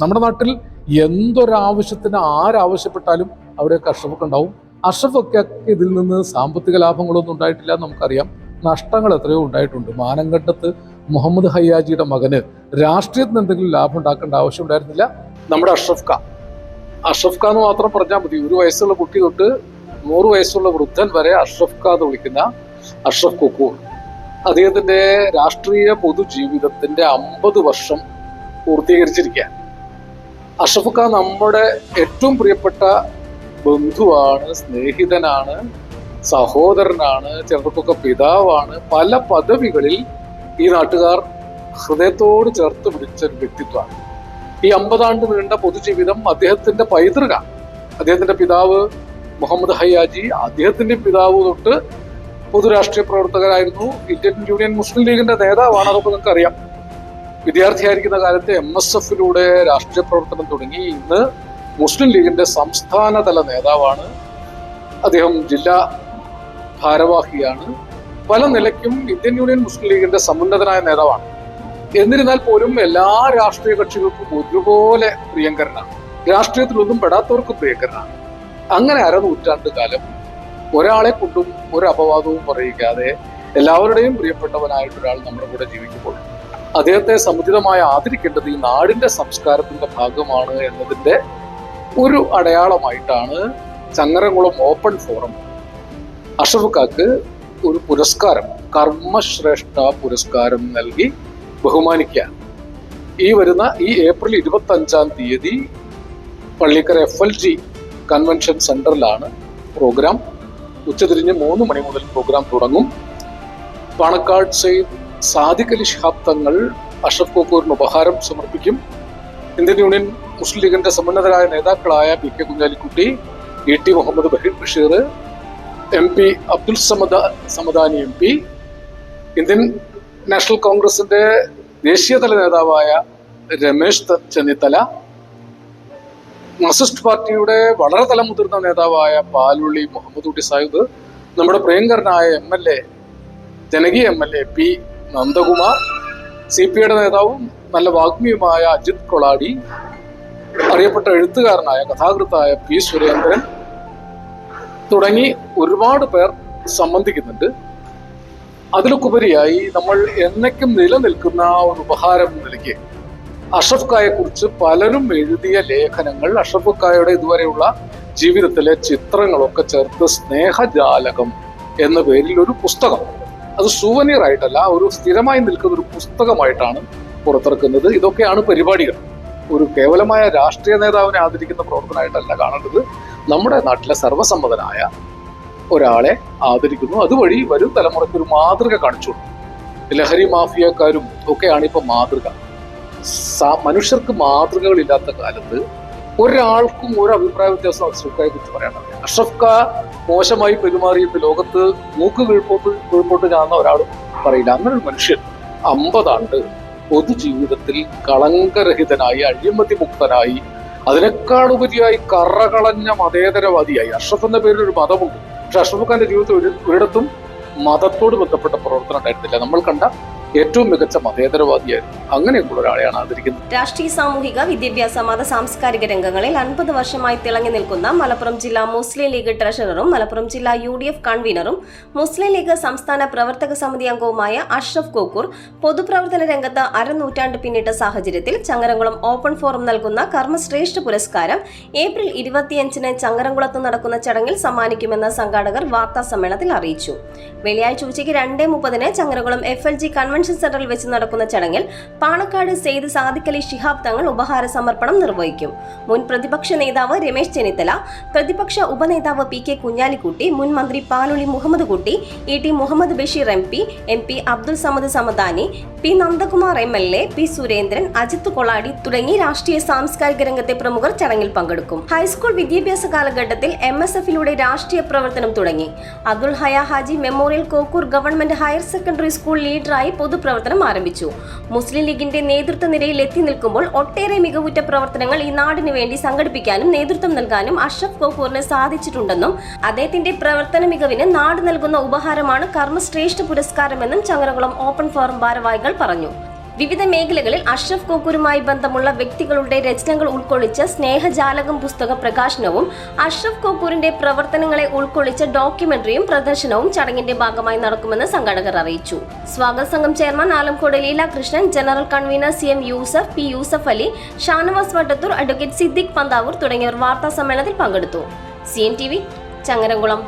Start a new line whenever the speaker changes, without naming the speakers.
നമ്മുടെ നാട്ടിൽ എന്തൊരാവശ്യത്തിന് ആരാവശ്യപ്പെട്ടാലും അവിടെ അഷ്റഫൊക്കെ ഉണ്ടാവും അഷ്റഫൊക്കെ ഇതിൽ നിന്ന് സാമ്പത്തിക ലാഭങ്ങളൊന്നും ഉണ്ടായിട്ടില്ല നമുക്കറിയാം നഷ്ടങ്ങൾ എത്രയോ ഉണ്ടായിട്ടുണ്ട് മാനങ്കണ്ടത്ത് മുഹമ്മദ് ഹയ്യാജിയുടെ മകന് രാഷ്ട്രീയത്തിന് എന്തെങ്കിലും ലാഭം ഉണ്ടാക്കേണ്ട ആവശ്യം ഉണ്ടായിരുന്നില്ല നമ്മുടെ അഷ്റഫ് ഖാൻ അഷ്റഫ് ഖാൻ എന്ന് മാത്രം പറഞ്ഞാൽ മതി ഒരു വയസ്സുള്ള കുട്ടി തൊട്ട് നൂറ് വയസ്സുള്ള വൃദ്ധൻ വരെ അഷ്റഫ് ഖാ എന്ന് വിളിക്കുന്ന അഷ്റഫ് കുക്കൂർ അദ്ദേഹത്തിന്റെ രാഷ്ട്രീയ പൊതുജീവിതത്തിന്റെ അമ്പത് വർഷം പൂർത്തീകരിച്ചിരിക്കുകയാണ് അഷഫ് ഖാൻ നമ്മുടെ ഏറ്റവും പ്രിയപ്പെട്ട ബന്ധുവാണ് സ്നേഹിതനാണ് സഹോദരനാണ് ചിലർക്കൊക്കെ പിതാവാണ് പല പദവികളിൽ ഈ നാട്ടുകാർ ഹൃദയത്തോട് ചേർത്ത് പിടിച്ച ഒരു വ്യക്തിത്വമാണ് ഈ അമ്പതാണ്ട് നീണ്ട പൊതുജീവിതം അദ്ദേഹത്തിന്റെ പൈതൃക അദ്ദേഹത്തിന്റെ പിതാവ് മുഹമ്മദ് ഹയ്യാജി അദ്ദേഹത്തിന്റെ പിതാവ് തൊട്ട് പൊതുരാഷ്ട്രീയ പ്രവർത്തകരായിരുന്നു ഇന്ത്യൻ യൂണിയൻ മുസ്ലിം ലീഗിന്റെ നേതാവാണ് അതൊക്കെ നിങ്ങൾക്ക് അറിയാം വിദ്യാർത്ഥിയായിരിക്കുന്ന കാലത്ത് എം എസ് എഫിലൂടെ രാഷ്ട്രീയ പ്രവർത്തനം തുടങ്ങി ഇന്ന് മുസ്ലിം ലീഗിന്റെ സംസ്ഥാനതല നേതാവാണ് അദ്ദേഹം ജില്ലാ ഭാരവാഹിയാണ് പല നിലയ്ക്കും ഇന്ത്യൻ യൂണിയൻ മുസ്ലിം ലീഗിന്റെ സമുന്നതനായ നേതാവാണ് എന്നിരുന്നാൽ പോലും എല്ലാ രാഷ്ട്രീയ കക്ഷികൾക്കും ഒരുപോലെ പ്രിയങ്കരനാണ് രാഷ്ട്രീയത്തിലൊന്നും പെടാത്തവർക്ക് പ്രിയങ്കരനാണ് അങ്ങനെ അരനൂറ്റാണ്ട് കാലം ഒരാളെ കൊണ്ടും ഒരു അപവാദവും പറയിക്കാതെ എല്ലാവരുടെയും പ്രിയപ്പെട്ടവനായിട്ടൊരാൾ നമ്മുടെ കൂടെ ജീവിക്കുമ്പോൾ അദ്ദേഹത്തെ സമുചിതമായി ആദരിക്കേണ്ടത് ഈ നാടിന്റെ സംസ്കാരത്തിന്റെ ഭാഗമാണ് എന്നതിന്റെ ഒരു അടയാളമായിട്ടാണ് ചങ്ങരംകുളം ഓപ്പൺ ഫോറം അഷർക്കാക്ക് ഒരു പുരസ്കാരം കർമ്മശ്രേഷ്ഠ പുരസ്കാരം നൽകി ബഹുമാനിക്കുക ഈ വരുന്ന ഈ ഏപ്രിൽ ഇരുപത്തി അഞ്ചാം തീയതി Pallikkara F L G convention സെന്ററിലാണ് പ്രോഗ്രാം ഉച്ചതിരിഞ്ഞ് മൂന്ന് മണി മുതൽ പ്രോഗ്രാം തുടങ്ങും പാണക്കാട് സെയ്ത് സാദിഖലി ശിഹാബ് തങ്ങൾ അഷ്റഫ് കോക്കൂറിന് ഉപഹാരം സമർപ്പിക്കും ഇന്ത്യൻ യൂണിയൻ മുസ്ലിം ലീഗിന്റെ സമുന്നതരായ നേതാക്കളായ P K Kunhalikutty E T Muhammad Baheer Basheer M P Abdul Samad Samadani M P Indian National കോൺഗ്രസിന്റെ ദേശീയതല നേതാവായ രമേശ് ചെന്നിത്തല മാർസിസ്റ്റ് പാർട്ടിയുടെ വളരെ തലമുതിർന്ന നേതാവായ പാലുള്ളി മുഹമ്മദ് കുട്ടി സാഹിബ് നമ്മുടെ പ്രിയങ്കരനായ എം എൽ എ ജനകീയ M L A P Nandakumar C P ഐയുടെ നേതാവും നല്ല വാഗ്മിയുമായ അജിത് കൊളാടി അറിയപ്പെട്ട എഴുത്തുകാരനായ കഥാകൃത്തായ പി സുരേന്ദ്രൻ തുടങ്ങി ഒരുപാട് പേർ സംബന്ധിക്കുന്നുണ്ട് അതിലൊക്കുപരിയായി നമ്മൾ എന്നേക്കും നിലനിൽക്കുന്ന ഒരു ഉപഹാരം നൽകി അഷഫ് കായെ കുറിച്ച് പലരും എഴുതിയ ലേഖനങ്ങൾ അഷഫ് കായയുടെ ഇതുവരെയുള്ള ജീവിതത്തിലെ ചിത്രങ്ങളൊക്കെ ചേർത്ത് സ്നേഹജാലകം എന്ന പേരിൽ ഒരു പുസ്തകം അത് സുവനീർ ആയിട്ടല്ല ഒരു സ്ഥിരമായി നിൽക്കുന്ന ഒരു പുസ്തകമായിട്ടാണ് പുറത്തിറക്കുന്നത് ഇതൊക്കെയാണ് പരിപാടികൾ ഒരു കേവലമായ രാഷ്ട്രീയ നേതാവിനെ ആദരിക്കുന്ന പ്രവർത്തനമായിട്ടല്ല കാണേണ്ടത് നമ്മുടെ നാട്ടിലെ സർവസമ്മതനായ ഒരാളെ ആദരിക്കുന്നു അതുവഴി വരും തലമുറയ്ക്ക് ഒരു മാതൃക കാണിച്ചു ലഹരി മാഫിയക്കാരും ഒക്കെയാണ് ഇപ്പൊ മാതൃക മനുഷ്യർക്ക് മാതൃകകളില്ലാത്ത കാലത്ത് ഒരാൾക്കും ഒരു അഭിപ്രായ വ്യത്യാസം അഷ്റഫ് കുറിച്ച് പറയാനില്ല അഷ്റഫ് ഖാ മോശമായി പെരുമാറിയിട്ട് ലോകത്ത് മൂക്ക് കീഴ്പോട്ട് കീഴ്പോട്ട് കാണുന്ന ഒരാൾ പറയില്ല അങ്ങനെ ഒരു മനുഷ്യൻ അമ്പതാണ്ട് പൊതുജീവിതത്തിൽ കളങ്കരഹിതനായി അഴിമതി മുക്തനായി അതിനേക്കാളുപരിയായി കറകളഞ്ഞ മതേതരവാദിയായി അഷ്റഫ് എന്ന പേരിൽ ഒരു മതമുണ്ട് പക്ഷെ അഷ്റഫ് ഖാന്റെ ജീവിതത്തിൽ ഒരിടത്തും മതത്തോട് ബന്ധപ്പെട്ട പ്രവർത്തനം ഉണ്ടായിരുന്നില്ല നമ്മൾ കണ്ട ഏറ്റവും മികച്ച മതേതരവാദിയായിരുന്നു അങ്ങനെയുള്ള ഒരാളെയാണ് ആദരിക്കുന്നത്
രാഷ്ട്രീയ സാമൂഹിക വിദ്യാഭ്യാസ മത സാംസ്കാരിക രംഗങ്ങളിൽ അൻപത് വർഷമായി തിളങ്ങി നിൽക്കുന്ന മലപ്പുറം ജില്ലാ മുസ്ലിം ലീഗ് ട്രഷററും മലപ്പുറം ജില്ലാ യു ഡി എഫ് കൺവീനറും മുസ്ലിം ലീഗ് സംസ്ഥാന പ്രവർത്തക സമിതി അംഗവുമായ അഷ്റഫ് കോക്കൂർ പൊതുപ്രവർത്തന രംഗത്ത് അരനൂറ്റാണ്ട് പിന്നിട്ട സാഹചര്യത്തിൽ ചങ്ങരംകുളം ഓപ്പൺ ഫോറം നൽകുന്ന കർമ്മശ്രേഷ്ഠ പുരസ്കാരം ഏപ്രിൽ ഇരുപത്തിയഞ്ചിന് ചങ്ങരംകുളത്ത് നടക്കുന്ന ചടങ്ങിൽ സമ്മാനിക്കുമെന്ന് സംഘാടകർ വാർത്താ സമ്മേളനത്തിൽ അറിയിച്ചു വെള്ളിയാഴ്ച ഉച്ചയ്ക്ക് രണ്ടേ മുപ്പതിന് Changaramkulam F L G convention convention സെന്ററിൽ വെച്ച് നടക്കുന്ന ചടങ്ങിൽ പാണക്കാട് സെയ്ദ് അലി ഷിഹാബ് തങ്ങൾ ഉപഹാര സമർപ്പണം നിർവഹിക്കും മുൻ പ്രതിപക്ഷ നേതാവ് രമേശ് ചെന്നിത്തല പ്രതിപക്ഷ ഉപനേതാവ് പി കെ കുഞ്ഞാലിക്കുട്ടി മുൻ മന്ത്രി Paluli Muhammad Kutty E T Muhammad Basheer M P M P Abdul Samad Samadani P Nandakumar M L A P Surendran Ajith Koladi തുടങ്ങി രാഷ്ട്രീയ സാംസ്കാരിക രംഗത്തെ പ്രമുഖർ ചടങ്ങിൽ പങ്കെടുക്കും ഹൈസ്കൂൾ വിദ്യാഭ്യാസ കാലഘട്ടത്തിൽ എം എസ് എഫിലൂടെ രാഷ്ട്രീയ പ്രവർത്തനം തുടങ്ങി Abdul Haya Haji memorial Kokkur government higher secondary school ലീഡറായി പൊതു പൊതുപ്രവർത്തനം ആരംഭിച്ചു മുസ്ലിം ലീഗിന്റെ നേതൃത്വ നിരയിൽ എത്തി നിൽക്കുമ്പോൾ ഒട്ടേറെ മികവുറ്റ പ്രവർത്തനങ്ങൾ ഈ നാടിനു വേണ്ടി സംഘടിപ്പിക്കാനും നേതൃത്വം നൽകാനും അഷ്റഫ് ഗഫൂറിന് സാധിച്ചിട്ടുണ്ടെന്നും അദ്ദേഹത്തിന്റെ പ്രവർത്തന മികവിന് നാട് നൽകുന്ന ഉപഹാരമാണ് കർമ്മശ്രേഷ്ഠ പുരസ്കാരമെന്നും ചങ്ങരകുളം ഓപ്പൺ ഫോറം ഭാരവാഹികൾ പറഞ്ഞു വിവിധ മേഖലകളിൽ അഷ്റഫ് കോക്കൂരുമായി ബന്ധമുള്ള വ്യക്തികളുടെ രചനകൾ ഉൾക്കൊള്ളിച്ച സ്നേഹജാലകം പുസ്തക പ്രകാശനവും അഷ്റഫ് കോക്കൂരിന്റെ പ്രവർത്തനങ്ങളെ ഉൾക്കൊള്ളിച്ച ഡോക്യുമെന്ററിയും പ്രദർശനവും ചടങ്ങിന്റെ ഭാഗമായി നടക്കുമെന്ന് സംഘാടകർ അറിയിച്ചു സ്വാഗത സംഘം chairman Alamkode Leelakrishnan general convener C M Yusuf P Yusuf Ali Shanavas Vattathur advocate Siddique Panthavoor തുടങ്ങിയവർ വാർത്താ സമ്മേളനത്തിൽ പങ്കെടുത്തു C N T V Changaramkulam